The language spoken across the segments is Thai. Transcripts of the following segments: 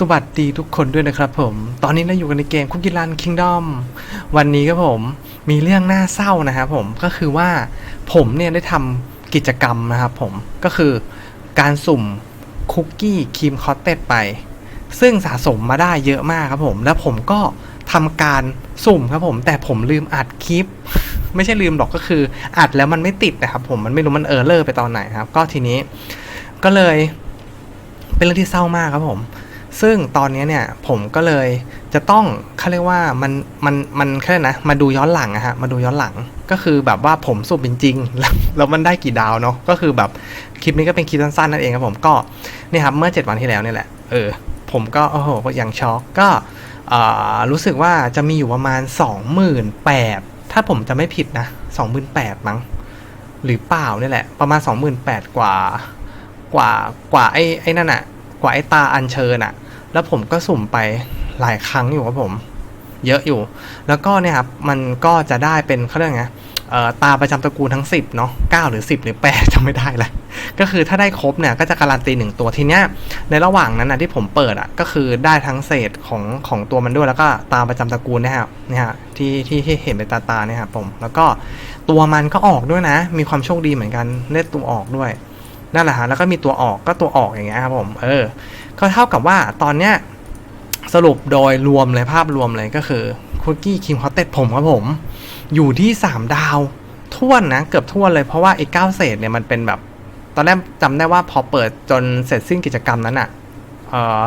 สวัสดีทุกคนด้วยนะครับผม ตอนนี้เราอยู่กันในเกมคุกกี้รันคิงดอมวันนี้ครับผมมีเรื่องน่าเศร้านะครับผมก็คือว่าผมเนี่ยได้ทำกิจกรรมนะครับผมก็คือการสุ่มคุกกี้ครีมคอตเต็ดไป ซึ่งสะสมมาได้เยอะมากครับผม แล้วผมก็ทำการสุ่มครับผม แต่ผมลืมอัดคลิป ไม่ใช่ลืมหรอกก็คืออัดแล้วมันไม่ติดนะครับผมมันไม่รู้มันเออร์เลอร์ไปตอนไหนครับ ก็ทีนี้ก็เลยเป็นเรื่องที่เศร้ามากครับผม ซึ่งตอนนี้เนี่ยผมก็เลยจะต้องเขาเรียกว่ามันมันมันแค่นะมาดูย้อนหลังอะฮะมาดูย้อนหลังก็คือแบบว่าผมสุ่มจริงๆแล้วแล้วมันได้กี่ดาวเนาะก็คือแบบคลิปนี้ก็เป็นคลิปสั้นๆนั่นเองครับผมก็เนี่ยครับเมื่อ 7 วันที่แล้วเนี่ยแหละเออผมก็โอ้โหอย่างช็อกก็อ่อรู้สึกว่าจะมีอยู่ประมาณ 28,000ถ้าผมจะไม่ผิดนะ28,000มั้งหรือเปล่าเนี่ยแหละ ประมาณ 28,000กว่ากว่ากว่าไอ้ไอ้นั่นอะกว่าไอ้ตาอัญเชิญอะ แล้วผมก็สุ่มไปหลายครั้งอยู่ครับผม เยอะอยู่ แล้วก็เนี่ยครับมันก็จะได้เป็นเขาเรียกไงตาประจำตระกูลทั้ง 10เนาะ9หรือ 10 หรือ 8จำไม่ได้ละก็คือถ้าได้ครบเนี่ยก็จะการันตีหนึ่งตัวทีเนี้ยในระหว่างนั้นนะที่ผมเปิดอะก็คือได้ทั้งเศษของของตัวมันด้วยแล้วก็ตาประจำตระกูลเนะครับเนี่ยฮะที่ที่ที่เห็นเป็นตาตาเนี่ยครับผมแล้วก็ตัวมันก็ออกด้วยนะ มีความโชคดีเหมือนกันได้ตัวออกด้วย นั่นแหละฮะแล้วก็มีตัวออกก็ตัวออกอย่างเงี้ยครับผมเออ ก็เท่ากับว่าตอนเนี้ยสรุปโดยรวมเลยภาพรวมเลยก็คือคุกกี้คิมคอตเต็ดผมครับผม อยู่ที่ 3 ดาวท่วนนะ เกือบท่วนเลยเพราะว่าไอ้เก้าเศษเนี่ยมันเป็นแบบ ตอนแรกจำได้ว่าพอเปิดจนเสร็จสิ้นกิจกรรมนั้นอะเอ่อ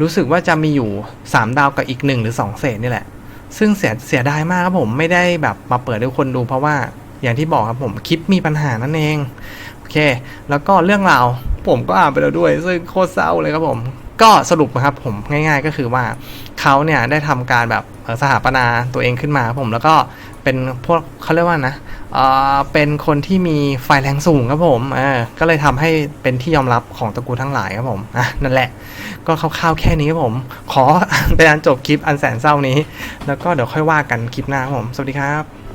รู้สึกว่าจะมีอยู่ 3 ดาวกับอีก 1 หรือ 2 เศษนี่แหละ ซึ่งเสียเสียดายมากครับผมไม่ได้แบบมาเปิดให้คนดูเพราะว่าอย่างที่บอกครับผมคลิปมีปัญหานั่นเอง เค แล้วก็เรื่องราวผมก็อ่านไปแล้วด้วย ซึ่งโคตรเศร้าเลยครับผม ก็สรุปนะครับผมง่ายๆก็คือว่าเขาเนี่ยได้ทำการแบบสถาปนาตัวเองขึ้นมาครับผมแล้วก็เป็นพวกเขาเรียกว่านะเอ่อเป็นคนที่มีไฟแรงสูงครับผมเออก็เลยทำให้เป็นที่ยอมรับของตระกูลทั้งหลายครับผมอะนั่นแหละ ก็คร่าวๆแค่นี้ครับผม ขอเป็นอันจบคลิปอันแสนเศร้านี้ แล้วก็เดี๋ยวค่อยว่ากันคลิปหน้าครับผม สวัสดีครับ